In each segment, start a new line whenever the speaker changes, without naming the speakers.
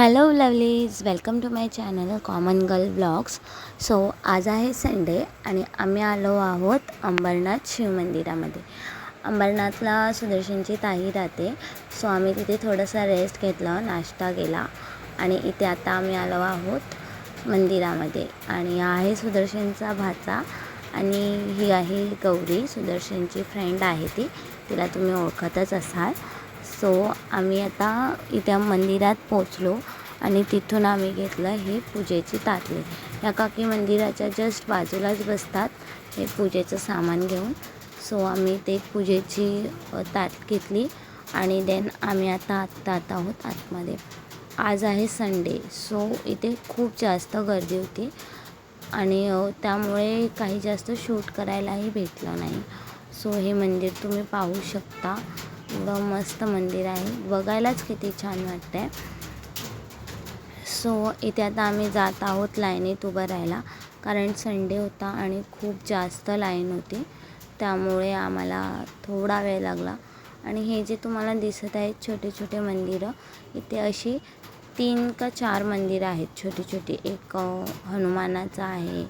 Hello lovelies welcome to my channel common girl blogs so आज आहे Sunday आणि आम्ही आलो आहोत अंबरनाथ शिवमंदिरामध्ये अंबरनाथला सुदर्शनची ताई राहते. सो आम्ही तिथे थोडंसं रेस्ट घेतलं नाश्ता केला आणि इथे आता आम्ही आलो आहोत मंदिरामध्ये. आणि हा आहे सुदर्शनचा भाचा आणि ही आहे गौरी. सुदर्शनची फ्रेंड आहे ती. तिला तुम्ही ओळखतच असाल. सो आम्ही आता इथे मंदिरात पोचलो आणि तिथून आम्ही घेतलं हे पूजेची ताटली. या काकी मंदिराच्या जस्ट बाजूलाच बसतात हे पूजेचं सामान घेऊन. सो आम्ही ते पूजेची ताट घेतली आणि देन आम्ही आता आत्ता आता आहोत आतमध्ये. आज आहे संडे सो इथे खूप जास्त गर्दी होती आणि त्यामुळे काही जास्त शूट करायलाही भेटलं नाही. सो हे मंदिर तुम्ही पाहू शकता. एवढं मस्त मंदिर आहे. बघायलाच किती छान वाटतंय. सो इथे आता आम्ही जात आहोत लाईनीत उभं राहायला. कारण संडे होता आणि खूप जास्त लाईन होती. त्यामुळे आम्हाला थोडा वेळ लागला. आणि हे जे तुम्हाला दिसत आहेत छोटे छोटे मंदिरं इथे अशी तीन का चार मंदिरं आहेत. छोटी छोटी एक हनुमानाचं आहे.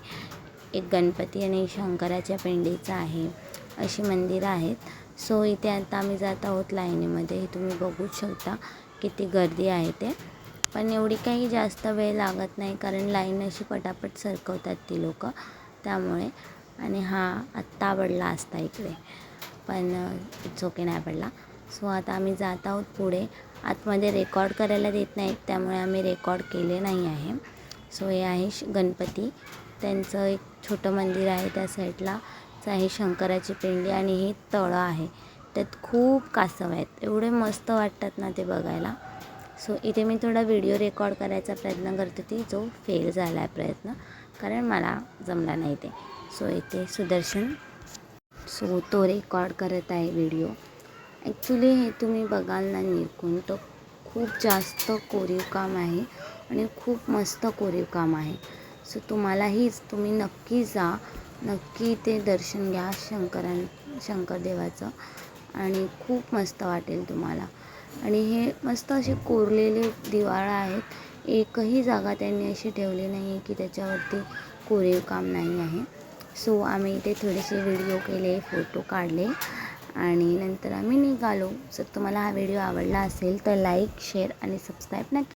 एक गणपती आणि शंकराच्या पिंडीचं आहे. अशी मंदिरं आहेत. सो इथे आता आम्ही जात आहोत लाईनीमध्ये. हे तुम्ही बघूच शकता किती गर्दी आहे ते. पण एवढी काही जास्त वेळ लागत नाही कारण लाईन अशी पटापट सरकवतात ती लोक त्यामुळे. आणि हा आत्ता पडला असता इकडे. पण इट्स ओके नाही पडला. सो आता आम्ही जात आहोत पुढे. आतमध्ये रेकॉर्ड करायला देत नाहीत त्यामुळे आम्ही रेकॉर्ड केले नाही आहे. सो हे आहे श- गणपती. त्यांचं एक छोटं मंदिर आहे त्या साईडला आहे शंकराची पिंडी आणि हे तळं आहे. त्यात खूप कासव आहेत. एवढे मस्त वाटतात ना ते बघायला. सो इथे मी थोडा व्हिडिओ रेकॉर्ड करायचा प्रयत्न करत होती जो फेल झाला आहे प्रयत्न. कारण मला जमला नाही ते. सो इथे सुदर्शन सो तो रेकॉर्ड करत आहे व्हिडिओ ॲक्च्युली हे तुम्ही बघाल ना निरकून तो खूप जास्त कोरीव काम आहे आणि खूप मस्त कोरीव काम आहे. सो तुम्हालाहीच तुम्ही नक्की जा. नक्की ते दर्शन घ्या शंकरां शंकरदेवाचं. आणि खूप मस्त वाटेल तुम्हाला. आणि हे मस्त असे कोरलेले दिवाळं आहेत. एकही जागा त्यांनी अशी ठेवली नाही आहे की त्याच्यावरती कोरीव काम नाही आहे. सो आम्ही इथे थोडेसे व्हिडिओ केले फोटो काढले. आणि नंतर आम्ही निघालो. जर तुम्हाला हा व्हिडिओ आवडला असेल तर लाईक शेअर आणि सबस्क्राईब नक्की